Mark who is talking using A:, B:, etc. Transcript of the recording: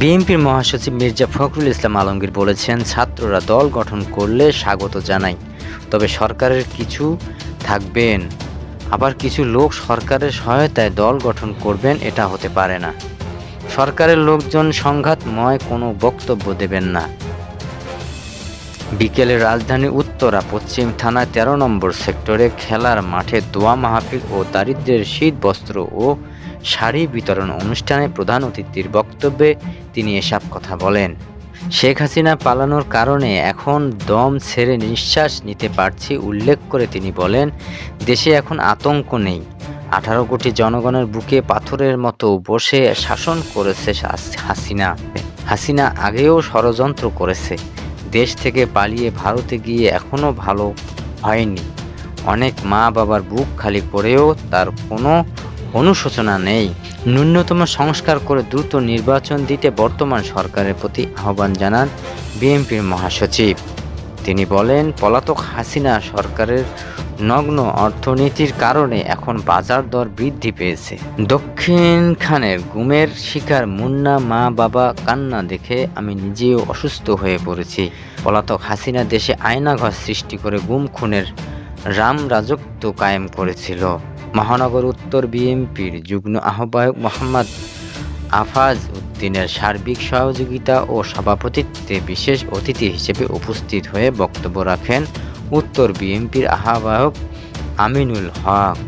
A: বিএনপির মহাসচিব মির্জা ফখরুল ইসলাম আলমগীর বলেছেন, ছাত্ররা দল গঠন করলে স্বাগত জানাই। তবে সরকারের কিছু থাকবেন। আবার কিছু লোক সরকারের সহায়তায় দল গঠন করবেন, এটা হতে পারে না। সরকারের লোকজন সংঘাতময় কোনো বক্তব্য দেবেন না। বিকেলে রাজধানী উত্তরা পশ্চিম থানায় তেরো নম্বর সেক্টরে খেলার মাঠে দোয়া মাহফিল ও দারিদ্রের শীত বস্ত্র ও শাড়ি বিতরণ অনুষ্ঠানে প্রধান অতিথির বক্তব্যে তিনি এসব কথা বলেন। শেখ হাসিনা পালানোর কারণে এখন দম ছেড়ে নিঃশ্বাস নিতে পারছি উল্লেখ করে তিনি বলেন, দেশে এখন আতঙ্ক নেই। আঠারো কোটি জনগণের বুকে পাথরের মতো বসে শাসন করেছে হাসিনা। হাসিনা আগেও ষড়যন্ত্র করেছে। দেশ থেকে পালিয়ে ভারতে গিয়ে এখনও ভালো হয়নি। অনেক মা বাবার বুক খালি করেও তার কোনো অনুশোচনা নেই। ন্যূনতম সংস্কার করে দ্রুত নির্বাচন দিতে বর্তমান সরকারের প্রতি আহ্বান জানান বিএনপির মহাসচিব। তিনি বলেন, পলাতক হাসিনা সরকারের নগ্ন অর্থনীতির কারণে এখন বাজার দর বৃদ্ধি পেয়েছে। দক্ষিণ খানের গুমের শিকার মুন্না মা বাবা কান্না দেখে আমি নিজেও অসুস্থ হয়ে পড়েছি। পলাতক হাসিনা দেশে আয়নাঘর সৃষ্টি করে গুম খুনের রাম রাজত্ব কায়েম করেছিল। মহানগর উত্তর বিএনপির যুগ্ম আহ্বায়ক মোহাম্মদ আফাজ উদ্দিনের সার্বিক সহযোগিতা ও সভাপতিত্বে বিশেষ অতিথি হিসেবে উপস্থিত হয়ে বক্তব্য রাখেন উত্তর বিএনপির আহ্বায়ক আমিনুল হক।